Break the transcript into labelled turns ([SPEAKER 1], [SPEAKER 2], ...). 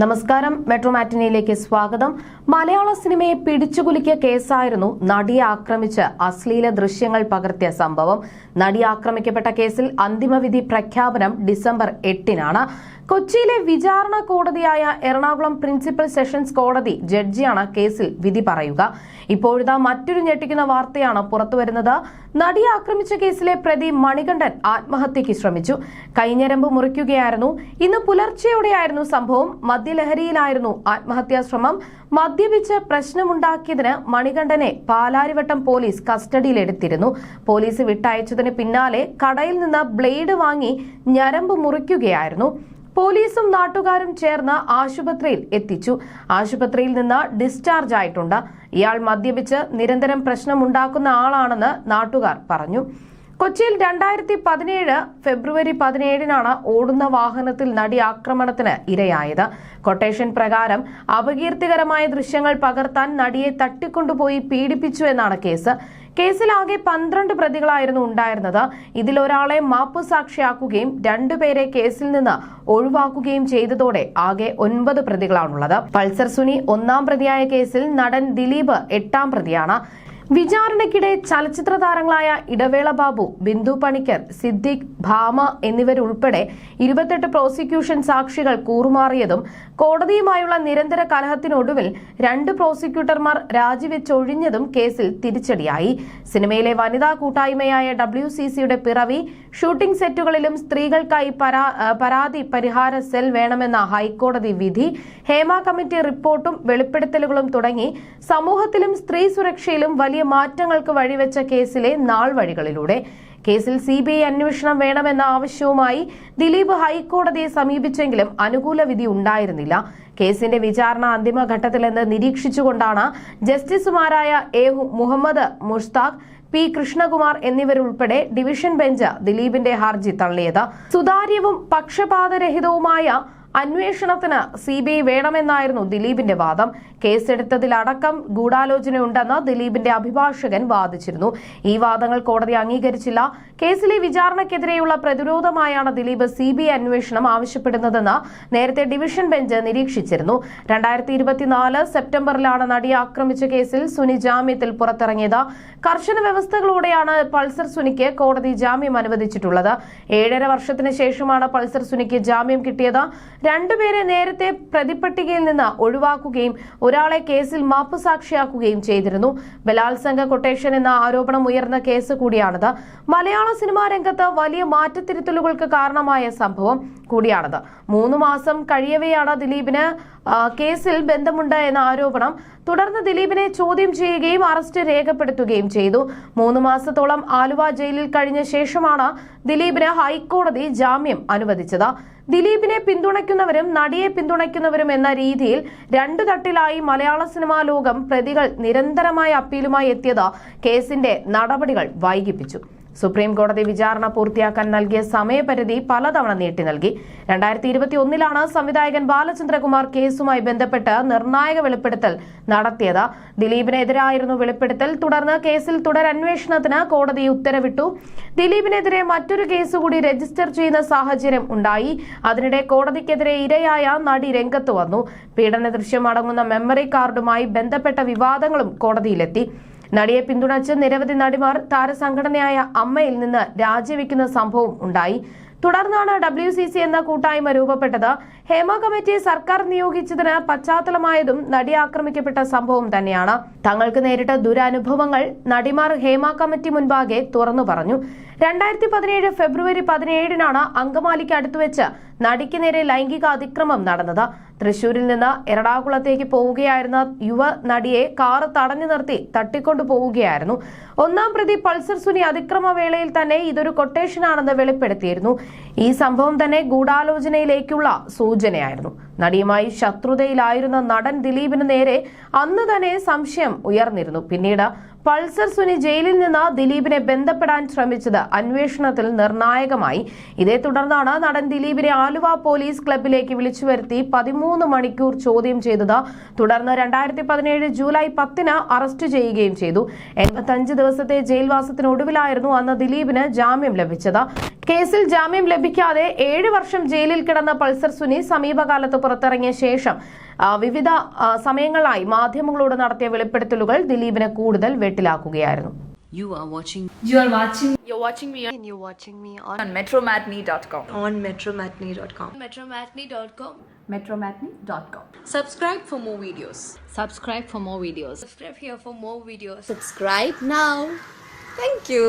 [SPEAKER 1] നമസ്കാരം. മെട്രോ മാറ്റിനിയിലേക്ക് സ്വാഗതം. മലയാള സിനിമയെ പിടിച്ചുകുലുക്കിയ കേസായിരുന്നു നടിയെ ആക്രമിച്ച് അശ്ലീല ദൃശ്യങ്ങൾ പകർത്തിയ സംഭവം. നടി ആക്രമിക്കപ്പെട്ട കേസിൽ അന്തിമവിധി പ്രഖ്യാപനം ഡിസംബർ എട്ടിനാണ്. കൊച്ചിയിലെ വിചാരണ കോടതിയായ എറണാകുളം പ്രിൻസിപ്പൽ സെഷൻസ് കോടതി ജഡ്ജിയാണ് കേസിൽ വിധി പറയുക. ഇപ്പോഴിതാ മറ്റൊരു ഞെട്ടിക്കുന്ന വാർത്തയാണ് പുറത്തുവരുന്നത്. നടിയെ ആക്രമിച്ച കേസിലെ പ്രതി മണികണ്ഠൻ ആത്മഹത്യക്ക് ശ്രമിച്ചു. കൈഞ്ഞരമ്പ് മുറിക്കുകയായിരുന്നു. ഇന്ന് പുലർച്ചെയോടെയായിരുന്നു സംഭവം. മദ്യലഹരിയിലായിരുന്നു ആത്മഹത്യാ ശ്രമം. മദ്യപിച്ച് പ്രശ്നമുണ്ടാക്കിയതിന് മണികണ്ഠനെ പാലാരിവട്ടം പോലീസ് കസ്റ്റഡിയിലെടുത്തിരുന്നു. പോലീസ് വിട്ടയച്ചതിന് പിന്നാലെ കടയിൽ നിന്ന് ബ്ലേഡ് വാങ്ങി ഞരമ്പ് മുറിക്കുകയായിരുന്നു. പോലീസും നാട്ടുകാരും ചേർന്ന് ആശുപത്രിയിൽ എത്തിച്ചു. ആശുപത്രിയിൽ നിന്ന് ഡിസ്ചാർജ് ആയിട്ടുണ്ട്. ഇയാൾ മദ്യപിച്ച് നിരന്തരം പ്രശ്നമുണ്ടാക്കുന്ന ആളാണെന്ന് നാട്ടുകാർ പറഞ്ഞു. കൊച്ചിയിൽ രണ്ടായിരത്തി പതിനേഴ് ഫെബ്രുവരി പതിനേഴിനാണ് ഓടുന്ന വാഹനത്തിൽ നടി ആക്രമണത്തിന് ഇരയായത്. കൊട്ടേഷൻ പ്രകാരം അപകീർത്തികരമായ ദൃശ്യങ്ങൾ പകർത്താൻ നടിയെ തട്ടിക്കൊണ്ടുപോയി പീഡിപ്പിച്ചു എന്നാണ് കേസ്. കേസിലാകെ പന്ത്രണ്ട് പ്രതികളായിരുന്നു ഉണ്ടായിരുന്നത്. ഇതിൽ ഒരാളെ മാപ്പുസാക്ഷിയാക്കുകയും രണ്ടുപേരെ കേസിൽ നിന്ന് ഒഴിവാക്കുകയും ചെയ്തതോടെ ആകെ ഒൻപത് പ്രതികളാണുള്ളത്. പൾസർ സുനി ഒന്നാം പ്രതിയായ കേസിൽ നടൻ ദിലീപ് എട്ടാം പ്രതിയാണ്. വിചാരണയ്ക്കിടെ ചലച്ചിത്ര താരങ്ങളായ ഇടവേള ബാബു ബിന്ദു പണിക്കർ സിദ്ദിഖ് ഭാമ എന്നിവരുൾപ്പെടെ ഇരുപത്തെട്ട് പ്രോസിക്യൂഷൻ സാക്ഷികൾ കൂറുമാറിയതും കോടതിയുമായുള്ള നിരന്തര കലഹത്തിനൊടുവിൽ രണ്ട് പ്രോസിക്യൂട്ടർമാർ രാജിവെച്ചൊഴിഞ്ഞതും കേസിൽ തിരിച്ചടിയായി. സിനിമയിലെ വനിതാ കൂട്ടായ്മയായ ഡബ്ല്യു സി സിയുടെ പിറവി ഷൂട്ടിംഗ് സെറ്റുകളിലും സ്ത്രീകൾക്കായി പരാതി പരിഹാര സെൽ വേണമെന്ന ഹൈക്കോടതി വിധി ഹേമ കമ്മിറ്റി റിപ്പോർട്ടും വെളിപ്പെടുത്തലുകളും തുടങ്ങി. സമൂഹത്തിലും സ്ത്രീ സുരക്ഷയിലും വലിയ മാറ്റങ്ങൾക്ക് വഴിവെച്ച കേസിലെ നാൾ വഴികളിലൂടെ. കേസിൽ സി ബി ഐ അന്വേഷണം വേണമെന്ന ആവശ്യവുമായി ദിലീപ് ഹൈക്കോടതിയെ സമീപിച്ചെങ്കിലും അനുകൂല വിധി ഉണ്ടായിരുന്നില്ല. കേസിന്റെ വിചാരണ അന്തിമഘട്ടത്തിലെന്ന് നിരീക്ഷിച്ചുകൊണ്ടാണ് ജസ്റ്റിസുമാരായ എ മുഹമ്മദ് മുഷ്താഖ് പി കൃഷ്ണകുമാർ എന്നിവരുൾപ്പെടെ ഡിവിഷൻ ബെഞ്ച് ദിലീപിന്റെ ഹർജി തള്ളിയത്. സുതാര്യവും പക്ഷപാതരഹിതവുമായ അന്വേഷണത്തിന് സി ബി ഐ വേണമെന്നായിരുന്നു ദിലീപിന്റെ വാദം. കേസെടുത്തതിലടക്കം ഗൂഢാലോചനയുണ്ടെന്ന് ദിലീപിന്റെ അഭിഭാഷകൻ വാദിച്ചിരുന്നു. ഈ വാദങ്ങൾ കോടതി അംഗീകരിച്ചില്ല. കേസിലെ വിചാരണയ്ക്കെതിരെയുള്ള പ്രതിരോധമായാണ് ദിലീപ് സി ബി ഐ അന്വേഷണം ആവശ്യപ്പെടുന്നതെന്ന് നേരത്തെ ഡിവിഷൻ ബെഞ്ച് നിരീക്ഷിച്ചിരുന്നു. രണ്ടായിരത്തി ഇരുപത്തിനാല് സെപ്റ്റംബറിലാണ് നടിയെ ആക്രമിച്ച കേസിൽ സുനി ജാമ്യത്തിൽ പുറത്തിറങ്ങിയത്. കർശന വ്യവസ്ഥകളോടെയാണ് പൾസർ സുനിക്ക് കോടതി ജാമ്യം അനുവദിച്ചിട്ടുള്ളത്. ഏഴര വർഷത്തിന് ശേഷമാണ് പൾസർ സുനിക്ക് ജാമ്യം കിട്ടിയത്. രണ്ടുപേരെ നേരത്തെ പ്രതിപ്പട്ടികയിൽ നിന്ന് ഒഴിവാക്കുകയും ഒരാളെ കേസിൽ മാപ്പുസാക്ഷിയാക്കുകയും ചെയ്തിരുന്നു. ബലാത്സംഗ കൊട്ടേഷൻ എന്ന ആരോപണം ഉയർന്ന കേസ് കൂടിയാണിത്. മലയാള സിനിമാ രംഗത്ത് വലിയ മാറ്റത്തിരുത്തലുകൾക്ക് കാരണമായ സംഭവം കൂടിയാണിത്. മൂന്ന് മാസം കഴിയവെയാണ് ദിലീപിന് കേസിൽ ബന്ധമുണ്ട് എന്ന ആരോപണം. തുടർന്ന് ദിലീപിനെ ചോദ്യം ചെയ്യുകയും അറസ്റ്റ് രേഖപ്പെടുത്തുകയും ചെയ്തു. മൂന്ന് മാസത്തോളം ആലുവ ജയിലിൽ കഴിഞ്ഞ ശേഷമാണ് ദിലീപിന് ഹൈക്കോടതി ജാമ്യം അനുവദിച്ചത്. ദിലീപിനെ പിന്തുണയ്ക്കുന്നവരും നടിയെ പിന്തുണയ്ക്കുന്നവരും എന്ന രീതിയിൽ രണ്ടു തട്ടിലായി മലയാള സിനിമാ ലോകം പ്രതികൾ നിരന്തരമായ അപ്പീലുമായി എത്തിയത് കേസിന്റെ നടപടികൾ വൈകിപ്പിച്ചു. സുപ്രീം കോടതി വിചാരണ പൂർത്തിയാക്കാൻ നൽകിയ സമയപരിധി പലതവണ നീട്ടി നൽകി. രണ്ടായിരത്തി ഇരുപത്തി ഒന്നിലാണ് സംവിധായകൻ ബാലചന്ദ്രകുമാർ കേസുമായി ബന്ധപ്പെട്ട് നിർണായക വെളിപ്പെടുത്തൽ നടത്തിയത്. ദിലീപിനെതിരായിരുന്നു വെളിപ്പെടുത്തൽ. തുടർന്ന് കേസിൽ തുടരന്വേഷണത്തിന് കോടതി ഉത്തരവിട്ടു. ദിലീപിനെതിരെ മറ്റൊരു കേസ് കൂടി രജിസ്റ്റർ ചെയ്യുന്ന സാഹചര്യം ഉണ്ടായി. അതിനിടെ കോടതിക്കെതിരെ ഇരയായ നടി രംഗത്ത് വന്നു. പീഡന ദൃശ്യമടങ്ങുന്ന മെമ്മറി കാർഡുമായി ബന്ധപ്പെട്ട വിവാദങ്ങളും കോടതിയിലെത്തി. നടിയെ പിന്തുണച്ച് നിരവധി നടിമാർ താരസംഘടനയായ അമ്മയിൽ നിന്ന് രാജിവെക്കുന്ന സംഭവം ഉണ്ടായി. തുടർന്നാണ് ഡബ്ല്യു സി സി എന്ന കൂട്ടായ്മ രൂപപ്പെട്ടത്. ഹേമ കമ്മിറ്റി സർക്കാർ നിയോഗിച്ചതിന് പശ്ചാത്തലമായതും നടി ആക്രമിക്കപ്പെട്ട സംഭവം തന്നെയാണ്. തങ്ങൾക്ക് നേരിട്ട ദുരനുഭവങ്ങൾ നടിമാർ ഹേമ കമ്മിറ്റി മുൻപാകെ തുറന്നു പറഞ്ഞു. രണ്ടായിരത്തി പതിനേഴ് ഫെബ്രുവരി പതിനേഴിനാണ് അങ്കമാലിക്ക് അടുത്തുവെച്ച് നടിക്ക് നേരെ ലൈംഗിക അതിക്രമം നടന്നത്. തൃശൂരിൽ നിന്ന് എറണാകുളത്തേക്ക് പോവുകയായിരുന്ന യുവ നടിയെ കാർ തടഞ്ഞു നിർത്തി തട്ടിക്കൊണ്ടു പോവുകയായിരുന്നു. ഒന്നാം പ്രതി പൾസർ സുനി അതിക്രമ വേളയിൽ തന്നെ ഇതൊരു കൊട്ടേഷനാണെന്ന് വെളിപ്പെടുത്തിയിരുന്നു. ഈ സംഭവം തന്നെ ഗൂഢാലോചനയിലേക്കുള്ള സൂചനയായിരുന്നു. നടിയുമായി ശത്രുതയിലായിരുന്ന നടൻ ദിലീപിന് നേരെ അന്ന് തന്നെ സംശയം ഉയർന്നിരുന്നു. പിന്നീട് പൾസർ സുനി ജയിലിൽ നിന്ന് ദിലീപിനെ ബന്ധപ്പെടാൻ ശ്രമിച്ചത് അന്വേഷണത്തിൽ നിർണായകമായി. ഇതേ തുടർന്നാണ് നടൻ ദിലീപിനെ ആലുവ പോലീസ് ക്ലബിലേക്ക് വിളിച്ചു വരുത്തി പതിമൂന്ന് മണിക്കൂർ ചോദ്യം ചെയ്തത്. തുടർന്ന് രണ്ടായിരത്തി പതിനേഴ് ജൂലൈ പത്തിന് അറസ്റ്റ് ചെയ്യുകയും ചെയ്തു. എൺപത്തഞ്ച് ദിവസത്തെ ജയിൽവാസത്തിനൊടുവിലായിരുന്നു അന്ന് ദിലീപിന് ജാമ്യം ലഭിച്ചത്. കേസിൽ ജാമ്യം ലഭിക്കാതെ ഏഴ് വർഷം ജയിലിൽ കിടന്ന പൾസർ സുനി സമീപകാലത്ത് പുറത്തിറങ്ങിയ ശേഷം വിവിധ സമയങ്ങളായി മാധ്യമങ്ങളോട് നടത്തിയ വെളിപ്പെടുത്തലുകൾ ദിലീപിനെ കൂടുതൽ വെട്ടിലാക്കുകയായിരുന്നു
[SPEAKER 2] You are watching
[SPEAKER 3] You are watching
[SPEAKER 4] You're watching me and you're watching me on,
[SPEAKER 3] on metromatney.com.
[SPEAKER 4] on metromatney.com. Metromatney.com.
[SPEAKER 3] Metromatney.com.
[SPEAKER 4] Subscribe for more videos.
[SPEAKER 2] subscribe for more videos
[SPEAKER 4] Subscribe here for more videos.
[SPEAKER 2] subscribe now
[SPEAKER 4] Thank you.